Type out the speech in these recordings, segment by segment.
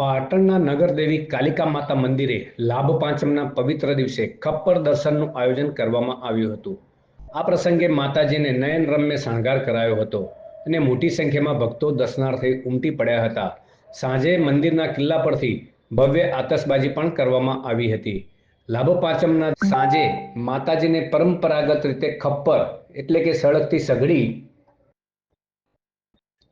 પાટણના નગરદેવી કાલિકા માતા મંદિરે લાભ પાંચમના પવિત્ર દિવસે ખપ્પર દર્શનનું આયોજન કરવામાં આવ્યું હતું. આ પ્રસંગે માતાજીને નયન રમ્ય શણગાર કરાયો હતો અને મોટી સંખ્યામાં ભક્તો દર્શનાર્થે ઉમટી પડ્યા હતા. સાંજે મંદિરના કિલ્લા પરથી ભવ્ય આતશબાજી પણ કરવામાં આવી હતી. લાભ પાંચમના સાંજે માતાજીને પરંપરાગત રીતે ખપ્પર એટલે કે સળગતી સઘળી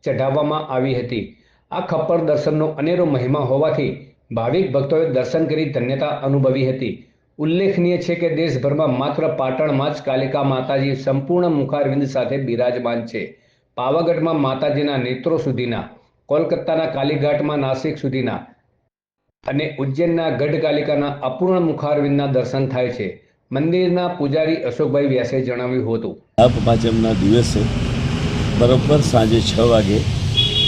ચઢાવવામાં આવી હતી. આ ખપ્પર દર્શનનો અનેરો મહિમા હોવાથી ભાવિક ભક્તોએ દર્શન કરી ધન્યતા અનુભવી હતી. ઉલ્લેખનીય છે કે દેશભરમાં માત્ર પાટણમાં જ કાલિકા માતાજી સંપૂર્ણ મુખારવિંદ સાથે બિરાજમાન છે. પાવાગઢમાં માતાજીના નેત્રો સુધીના, કોલકાતાના કાલીઘાટમાં નાસિક સુધીના અને ઉજ્જૈનના ગઢ કાલિકાના અપૂર્ણ મુખારવિંદના દર્શન થાય છે. મંદિરના પૂજારી અશોકભાઈ વ્યાસે જણાવ્યું હતું. લાભ પાંચમના દિવસે બરોબર સાંજે છ વાગે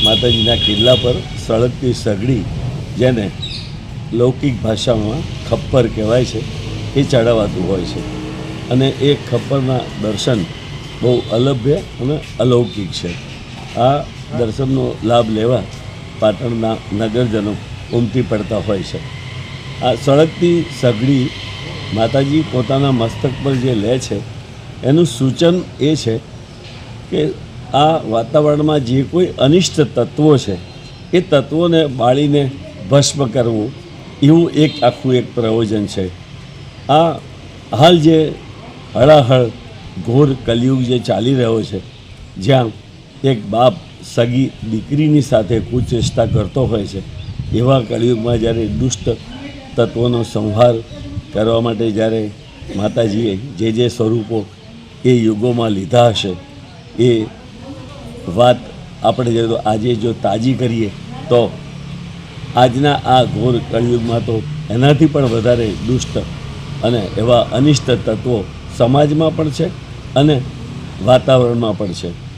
માતાજીના કિલ્લા પર સળગતી સગડી જેને લૌકિક ભાષામાં ખપ્પર કહેવાય છે, એ ચડાવાતું હોય છે. અને એ ખપ્પરના દર્શન બહુ અલભ્ય અને અલૌકિક છે. આ દર્શનનો લાભ લેવા પાટણના નગરજનો ઉમટી પડતા હોય છે. આ સળગતી સગડી માતાજી પોતાના મસ્તક પર જે લે છે, એનું સૂચન એ છે કે આ વાતાવરણમાં જે કોઈ અનિષ્ટ તત્વો છે, એ તત્વોને બાળીને ભસ્મ કરવું, એવું એક આખું એક પ્રયોજન છે. આ હાલ જે હળાહળ, ઘોર કલયુગ જે ચાલી રહ્યો છે, જ્યાં એક બાપ સગી દીકરીની સાથે કુચેષ્ટા કરતો હોય છે, એવા કળિયુગમાં જ્યારે દુષ્ટ તત્વોનો સંહાર કરવા માટે જ્યારે માતાજીએ જે જે સ્વરૂપો એ યુગોમાં લીધા હશે, એ વાત આપણે જો આજે જો તાજી કરીએ તો આજના આ ઘોર કળિયુગમાં તો એનાથી પણ વધારે દુષ્ટ અને એવા અનિષ્ટ તત્વો સમાજમાં પણ છે અને વાતાવરણમાં પણ છે.